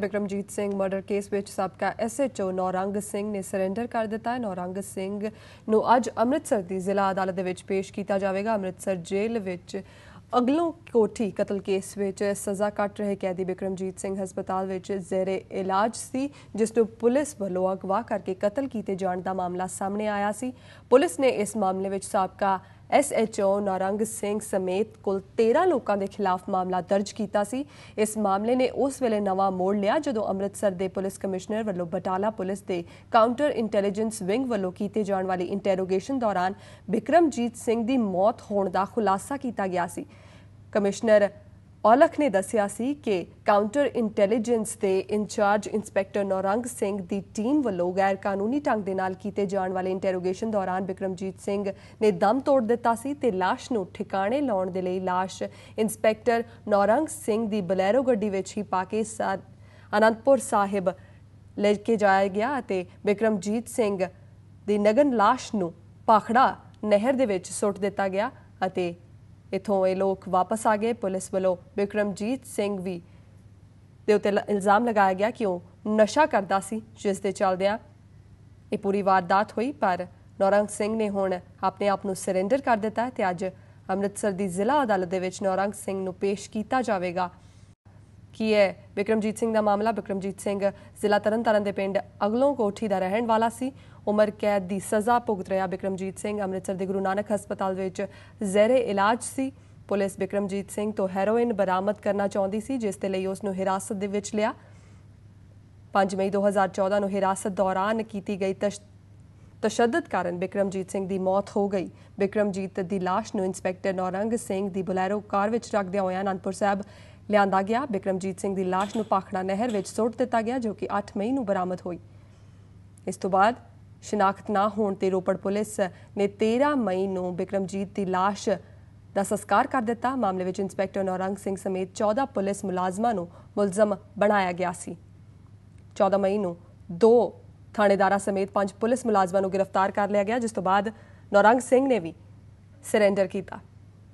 Bikramjit Singh murder case ਵਿੱਚ ਸਾਬਕਾ SHO Naurang Singh ਨੇ ਸਰੈਂਡਰ ਕਰ ਦਿੱਤਾ ਹੈ। ਨੌਰੰਗ ਸਿੰਘ ਨੂੰ ਅੱਜ ਅੰਮ੍ਰਿਤਸਰ ਦੀ ਜ਼ਿਲ੍ਹਾ ਅਦਾਲਤ ਦੇ ਵਿੱਚ ਪੇਸ਼ ਕੀਤਾ ਜਾਵੇਗਾ। ਅੰਮ੍ਰਿਤਸਰ ਜੇਲ੍ਹ ਵਿੱਚ ਅਗਲੋਂ ਕੋਠੀ ਕਤਲ ਕੇਸ ਵਿੱਚ ਸਜ਼ਾ ਕੱਟ ਰਹੇ ਕੈਦੀ ਬਿਕਰਮਜੀਤ ਸਿੰਘ ਹਸਪਤਾਲ ਵਿੱਚ ਜ਼ੇਰੇ ਇਲਾਜ ਸੀ, ਜਿਸ ਨੂੰ ਪੁਲਿਸ ਵੱਲੋਂ ਅਗਵਾ ਕਰਕੇ ਕਤਲ ਕੀਤੇ ਜਾਣ ਦਾ ਮਾਮਲਾ ਸਾਹਮਣੇ ਆਇਆ ਸੀ। ਪੁਲਿਸ ਨੇ ਇਸ ਮਾਮਲੇ ਵਿੱਚ ਸਾਬਕਾ ਐਸਐਚਓ ਨੌਰੰਗ ਸਿੰਘ ਸਮੇਤ ਕੁੱਲ 13 ਲੋਕਾਂ ਦੇ ਖਿਲਾਫ ਮਾਮਲਾ ਦਰਜ ਕੀਤਾ ਸੀ। ਇਸ ਮਾਮਲੇ ਨੇ ਉਸ ਵੇਲੇ ਨਵਾਂ ਮੋੜ ਲਿਆ, ਜਦੋਂ ਅੰਮ੍ਰਿਤਸਰ ਦੇ ਪੁਲਿਸ ਕਮਿਸ਼ਨਰ ਵੱਲੋਂ ਬਟਾਲਾ ਪੁਲਿਸ ਦੇ ਕਾਊਂਟਰ ਇੰਟੈਲੀਜੈਂਸ ਵਿੰਗ ਵੱਲੋਂ ਕੀਤੇ ਜਾਣ ਵਾਲੀ ਇੰਟਰੋਗੇਸ਼ਨ ਦੌਰਾਨ ਬਿਕਰਮਜੀਤ ਸਿੰਘ ਦੀ ਮੌਤ ਹੋਣ ਦਾ ਖੁਲਾਸਾ ਕੀਤਾ ਗਿਆ ਸੀ। ਕਮਿਸ਼ਨਰ ਔਲਖ ਨੇ ਦੱਸਿਆ ਸੀ ਕਿ ਕਾਊਂਟਰ ਇੰਟੈਲੀਜੈਂਸ ਦੇ in charge inspector Naurang Singh the team ਵੱਲੋਂ ਗੈਰ ਕਾਨੂੰਨੀ ਢੰਗ ਦੇ ਨਾਲ ਕੀਤੇ ਜਾਣ ਵਾਲੇ ਇੰਟਰੋਗੇਸ਼ਨ ਦੌਰਾਨ ਬਿਕਰਮਜੀਤ ਸਿੰਘ ਨੇ ਦਮ ਤੋੜ ਦਿੱਤਾ ਸੀ ਤੇ ਲਾਸ਼ ਨੂੰ ਠਿਕਾਣੇ ਲਾਉਣ ਦੇ ਲਈ ਲਾਸ਼ ਇੰਸਪੈਕਟਰ ਨੌਰੰਗ ਸਿੰਘ ਦੀ ਬਲੈਰੋ ਗੱਡੀ ਵਿੱਚ ਹੀ ਪਾ ਕੇ ਅਨੰਦਪੁਰ ਸਾਹਿਬ ਲੈ ਕੇ ਜਾਇਆ ਗਿਆ ਅਤੇ ਬਿਕਰਮਜੀਤ ਸਿੰਘ ਦੀ ਨਗਨ ਲਾਸ਼ ਨੂੰ ਪਾਖੜਾ ਨਹਿਰ ਦੇ ਵਿੱਚ ਸੁੱਟ ਦਿੱਤਾ ਗਿਆ ਅਤੇ ਇਥੋਂ ਇਹ ਲੋਕ ਵਾਪਸ ਆ ਗਏ। ਪੁਲਿਸ ਵੱਲੋਂ ਵਿਕਰਮਜੀਤ ਸਿੰਘ ਵੀ ਦੇ ਉੱਤੇ ਇਲਜ਼ਾਮ ਲਗਾਇਆ ਗਿਆ ਕਿ ਉਹ ਨਸ਼ਾ ਕਰਦਾ ਸੀ, ਜਿਸ ਦੇ ਚੱਲਦਿਆਂ ਇਹ ਪੂਰੀ ਵਾਰਦਾਤ ਹੋਈ, ਪਰ ਨੌਰੰਗ ਸਿੰਘ ਨੇ ਹੁਣ ਆਪਣੇ ਆਪ ਨੂੰ ਸਰੈਂਡਰ ਕਰ ਦਿੱਤਾ ਤੇ ਅੱਜ ਅੰਮ੍ਰਿਤਸਰ ਦੀ ਜ਼ਿਲ੍ਹਾ ਅਦਾਲਤ ਦੇ ਵਿੱਚ ਨੌਰੰਗ ਸਿੰਘ ਨੂੰ ਪੇਸ਼ ਕੀਤਾ ਜਾਵੇਗਾ। ਕੀ ਹੈ? ਵਿਕਰਮਜੀਤ ਸਿੰਘ ਦਾ ਮਾਮਲਾ ਵਿਕਰਮਜੀਤ ਸਿੰਘ ਜ਼ਿਲ੍ਹਾ ਤਰਨਤਾਰਨ ਦੇ ਪਿੰਡ ਅਗਲੋਂ ਕੋਠੀ ਦਾ ਰਹਿਣ ਵਾਲਾ ਸੀ। ਉਮਰ ਕੈਦ ਦੀ ਸਜ਼ਾ ਭੁਗਤ ਰਿਹਾ ਬਿਕਰਮਜੀਤ ਸਿੰਘ। ਅੰਮ੍ਰਿਤਸਰ ਦੇ ਗੁਰੂ ਨਾਨਕ ਹਸਪਤਾਲ ਵਿੱਚ ਜ਼ਹਿਰੇ ਇਲਾਜ ਸੀ। ਪੁਲਿਸ ਬਿਕਰਮਜੀਤ ਸਿੰਘ ਤੋਂ ਹੈਰੋਇਨ ਬਰਾਮਦ ਕਰਨਾ ਚਾਹੁੰਦੀ ਸੀ, ਜਿਸ ਦੇ ਲਈ ਉਸ ਨੂੰ ਹਿਰਾਸਤ ਦੇ ਵਿੱਚ ਲਿਆ। 5 ਮਈ 2014 ਨੂੰ ਹਿਰਾਸਤ ਦੌਰਾਨ ਕੀਤੀ ਗਈ ਤਸ਼ੱਦਦ ਕਾਰਨ ਬਿਕਰਮਜੀਤ ਸਿੰਘ ਦੀ ਮੌਤ ਹੋ ਗਈ। ਬਿਕਰਮਜੀਤ ਦੀ ਲਾਸ਼ ਨੂੰ ਇੰਸਪੈਕਟਰ ਨੌਰੰਗ ਸਿੰਘ ਦੀ ਬੁਲੈਰੋ ਕਾਰ ਵਿੱਚ ਰੱਖਦਿਆਂ ਹੋਇਆ ਅਨੰਦਪੁਰ ਸਾਹਿਬ ਲਿਆਂਦਾ ਗਿਆ। ਬਿਕਰਮਜੀਤ ਸਿੰਘ ਦੀ ਲਾਸ਼ ਨੂੰ ਪਾਖੜਾ ਨਹਿਰ ਵਿੱਚ ਸੁੱਟ ਦਿੱਤਾ ਗਿਆ, ਜੋ ਕਿ 8 ਮਈ ਨੂੰ ਬਰਾਮਦ ਹੋਈ। ਇਸ ਤੋਂ ਬਾਅਦ ਸ਼ਨਾਖਤ ਨਾ ਹੋਣ ਤੇ ਰੋਪੜ ਪੁਲਿਸ ਨੇ 13 ਮਈ ਨੂੰ ਬਿਕਰਮਜੀਤ ਦੀ ਲਾਸ਼ ਦਾ ਸੰਸਕਾਰ ਕਰ ਦਿੱਤਾ। ਮਾਮਲੇ ਵਿੱਚ ਇੰਸਪੈਕਟਰ ਨੌਰੰਗ ਸਿੰਘ ਸਮੇਤ 14 ਪੁਲਿਸ ਮੁਲਾਜ਼ਮਾਂ ਨੂੰ ਮੁਲਜ਼ਮ ਬਣਾਇਆ ਗਿਆ ਸੀ। 14 ਮਈ ਨੂੰ ਦੋ ਥਾਣੇਦਾਰਾਂ ਸਮੇਤ ਪੰਜ ਪੁਲਿਸ ਮੁਲਾਜ਼ਮਾਂ ਨੂੰ ਗ੍ਰਿਫਤਾਰ ਕਰ ਲਿਆ ਗਿਆ, ਜਿਸ ਤੋਂ ਬਾਅਦ ਨੌਰੰਗ ਸਿੰਘ ਨੇ ਵੀ ਸਰੈਂਡਰ ਕੀਤਾ।